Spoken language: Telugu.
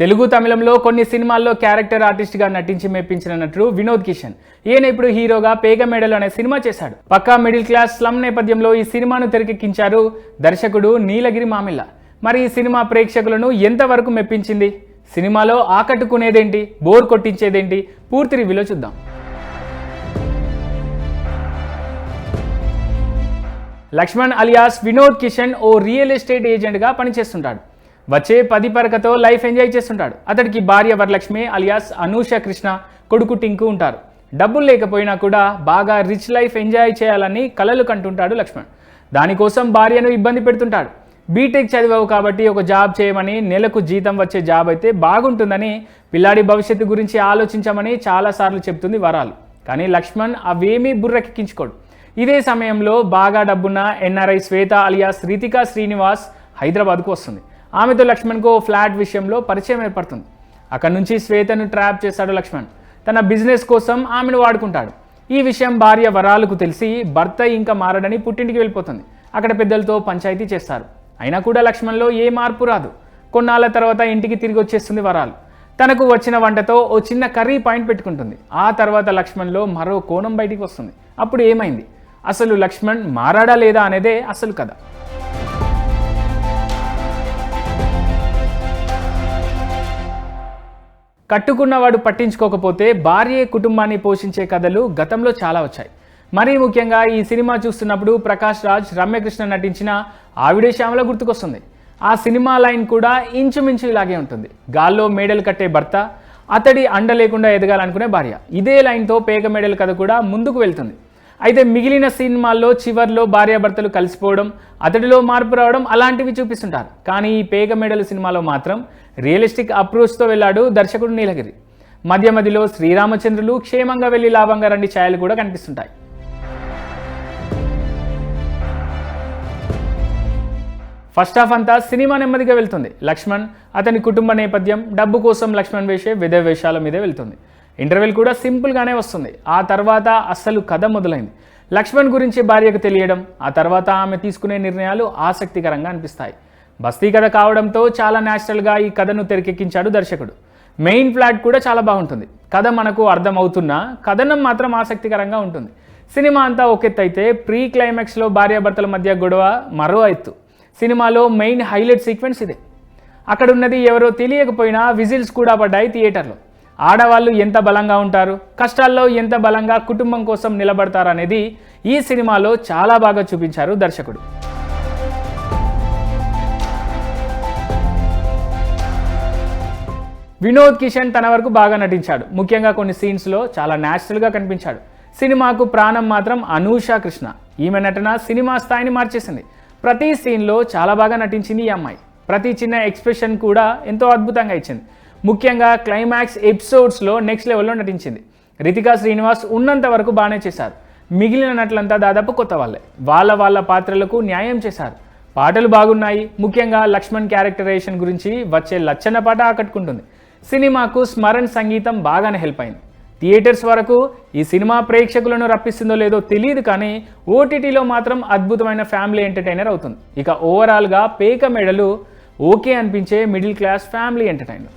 తెలుగు తమిళంలో కొన్ని సినిమాల్లో క్యారెక్టర్ ఆర్టిస్ట్గా నటించి మెప్పించిన నటుడు వినోద్ కిషన్. ఈయన ఇప్పుడు హీరోగా పేగ మెడల్ అనే సినిమా చేశాడు. పక్కా మిడిల్ క్లాస్ స్లమ్ నేపథ్యంలో ఈ సినిమాను తెరకెక్కించారు దర్శకుడు నీలగిరి మామిల్ల. మరి ఈ సినిమా ప్రేక్షకులను ఎంతవరకు మెప్పించింది? సినిమాలో ఆకట్టుకునేదేంటి? బోర్ కొట్టించేదేంటి? పూర్తి రివ్యూలో చూద్దాం. లక్ష్మణ్ అలియాస్ వినోద్ కిషన్ ఓ రియల్ ఎస్టేట్ ఏజెంట్గా పనిచేస్తుంటాడు. వచ్చే పది పరకతో లైఫ్ ఎంజాయ్ చేస్తుంటాడు. అతడికి భార్య వరలక్ష్మి అలియాస్ అనూష కృష్ణ కొడుకు టింకు ఉంటారు. డబ్బులు లేకపోయినా కూడా బాగా రిచ్ లైఫ్ ఎంజాయ్ చేయాలని కలలు కంటుంటాడు లక్ష్మణ్. దానికోసం భార్యను ఇబ్బంది పెడుతుంటాడు. బీటెక్ చదివావు కాబట్టి ఒక జాబ్ చేయమని నెలకు జీతం వచ్చే జాబ్ అయితే బాగుంటుందని పిల్లాడి భవిష్యత్తు గురించి ఆలోచించమని చాలాసార్లు చెప్తుంది వరాలు. కానీ లక్ష్మణ్ అవేమీ బుర్రెక్కించుకోడు ఇదే సమయంలో బాగా డబ్బున్న ఎన్ఆర్ఐ శ్వేత అలియాస్ రీతికా శ్రీనివాస్ హైదరాబాద్కు వస్తుంది. ఆమెతో లక్ష్మణ్కు ఓ ఫ్లాట్ విషయంలో పరిచయం ఏర్పడుతుంది. అక్కడి నుంచి శ్వేతను ట్రాప్ చేస్తాడు లక్ష్మణ్. తన బిజినెస్ కోసం ఆమెను వాడుకుంటాడు. ఈ విషయం భార్య వరాలకు తెలిసి భర్త ఇంకా మారడని పుట్టింటికి వెళ్ళిపోతుంది. అక్కడ పెద్దలతో పంచాయతీ చేస్తారు. అయినా కూడా లక్ష్మణ్లో ఏ మార్పు రాదు. కొన్నాళ్ళ తర్వాత ఇంటికి తిరిగి వచ్చేస్తుంది వరాలు. తనకు వచ్చిన వంటతో ఓ చిన్న కర్రీ పాయింట్ పెట్టుకుంటుంది. ఆ తర్వాత లక్ష్మణ్లో మరో కోణం బయటికి వస్తుంది. అప్పుడు ఏమైంది? అసలు లక్ష్మణ్ మారాడా లేదా అనేదే అసలు కథ. కట్టుకున్నవాడు పట్టించుకోకపోతే భార్య కుటుంబాన్ని పోషించే కథలు గతంలో చాలా వచ్చాయి. మరీ ముఖ్యంగా ఈ సినిమా చూస్తున్నప్పుడు ప్రకాష్ రాజ్ రమ్యకృష్ణ నటించిన ఆవిడే శ్యామల గుర్తుకొస్తుంది. ఆ సినిమా లైన్ కూడా ఇంచుమించు ఇలాగే ఉంటుంది. గాల్లో మేడలు కట్టే భర్త అతడి అండ లేకుండా ఎదగాలనుకునే భార్య. ఇదే లైన్తో పేక మేడల కథ కూడా ముందుకు వెళ్తుంది. అయితే మిగిలిన సినిమాల్లో చివర్లో భార్యాభర్తలు కలిసిపోవడం అతడిలో మార్పు రావడం అలాంటివి చూపిస్తుంటారు. కానీ ఈ పేగ మెడల సినిమాలో మాత్రం రియలిస్టిక్ అప్రోచ్తో వెళ్ళాడు దర్శకుడు నీలగిరి. మధ్య మధ్యలో శ్రీరామచంద్రులు క్షేమంగా వెళ్ళి లాభంగా రండి ఛాయలు కూడా కనిపిస్తుంటాయి. ఫస్ట్ హాఫ్ అంతా సినిమా నెమ్మదిగా వెళ్తుంది. లక్ష్మణ్ అతని కుటుంబ నేపథ్యం డబ్బు కోసం లక్ష్మణ్ వేసే విధ వేషాల మీదే వెళ్తుంది. ఇంటర్వెల్ కూడా సింపుల్గానే వస్తుంది. ఆ తర్వాత అస్సలు కథ మొదలైంది. లక్ష్మణ్ గురించి భార్యకు తెలియడం ఆ తర్వాత ఆమె తీసుకునే నిర్ణయాలు ఆసక్తికరంగా అనిపిస్తాయి. బస్తీ కథ కావడంతో చాలా న్యాచురల్గా ఈ కథను తెరకెక్కించాడు దర్శకుడు. మెయిన్ ఫ్లాట్ కూడా చాలా బాగుంటుంది. కథ మనకు అర్థమవుతున్నా కథనం మాత్రం ఆసక్తికరంగా ఉంటుంది. సినిమా అంతా ఒకెత్తు అయితే ప్రీ క్లైమాక్స్లో భార్యాభర్తల మధ్య గొడవ మరో ఎత్తు. సినిమాలో మెయిన్ హైలైట్ సీక్వెన్స్ ఇదే. అక్కడ ఉన్నది ఎవరో తెలియకపోయినా విజిల్స్ కూడా పడ్డాయి థియేటర్లో ఆడవాళ్ళు ఎంత బలంగా ఉంటారు? కష్టాల్లో ఎంత బలంగా కుటుంబం కోసం నిలబడతారనేది ఈ సినిమాలో చాలా బాగా చూపించారు దర్శకుడు. వినోద్ కిషన్ తన వరకు బాగా నటించాడు. ముఖ్యంగా కొన్ని సీన్స్లో చాలా న్యాచురల్గా కనిపించాడు. సినిమాకు ప్రాణం మాత్రం అనూష కృష్ణ. ఈమె నటన సినిమా స్థాయిని మార్చేసింది. ప్రతి సీన్లో చాలా బాగా నటించింది ఈ అమ్మాయి. ప్రతి చిన్న ఎక్స్ప్రెషన్ కూడా ఎంతో అద్భుతంగా ఇచ్చింది. ముఖ్యంగా క్లైమాక్స్ ఎపిసోడ్స్లో నెక్స్ట్ లెవెల్లో నటించింది. రితికా శ్రీనివాస్ ఉన్నంత వరకు బాగానే చేశారు. మిగిలిన నటులంతా దాదాపు కొత్త వాళ్ళే. వాళ్ళ వాళ్ళ పాత్రలకు న్యాయం చేశారు. పాటలు బాగున్నాయి. ముఖ్యంగా లక్ష్మణ్ క్యారెక్టరైజేషన్ గురించి వచ్చే లచ్చన్న పాట ఆకట్టుకుంటుంది. సినిమాకు స్మరణ్ సంగీతం బాగానే హెల్ప్ అయింది. థియేటర్స్ వరకు ఈ సినిమా ప్రేక్షకులను రప్పిస్తుందో లేదో తెలియదు కానీ ఓటీటీలో మాత్రం అద్భుతమైన ఫ్యామిలీ ఎంటర్టైనర్ అవుతుంది. ఇక ఓవరాల్గా పేక మెడలు ఓకే అనిపించే మిడిల్ క్లాస్ ఫ్యామిలీ ఎంటర్టైనర్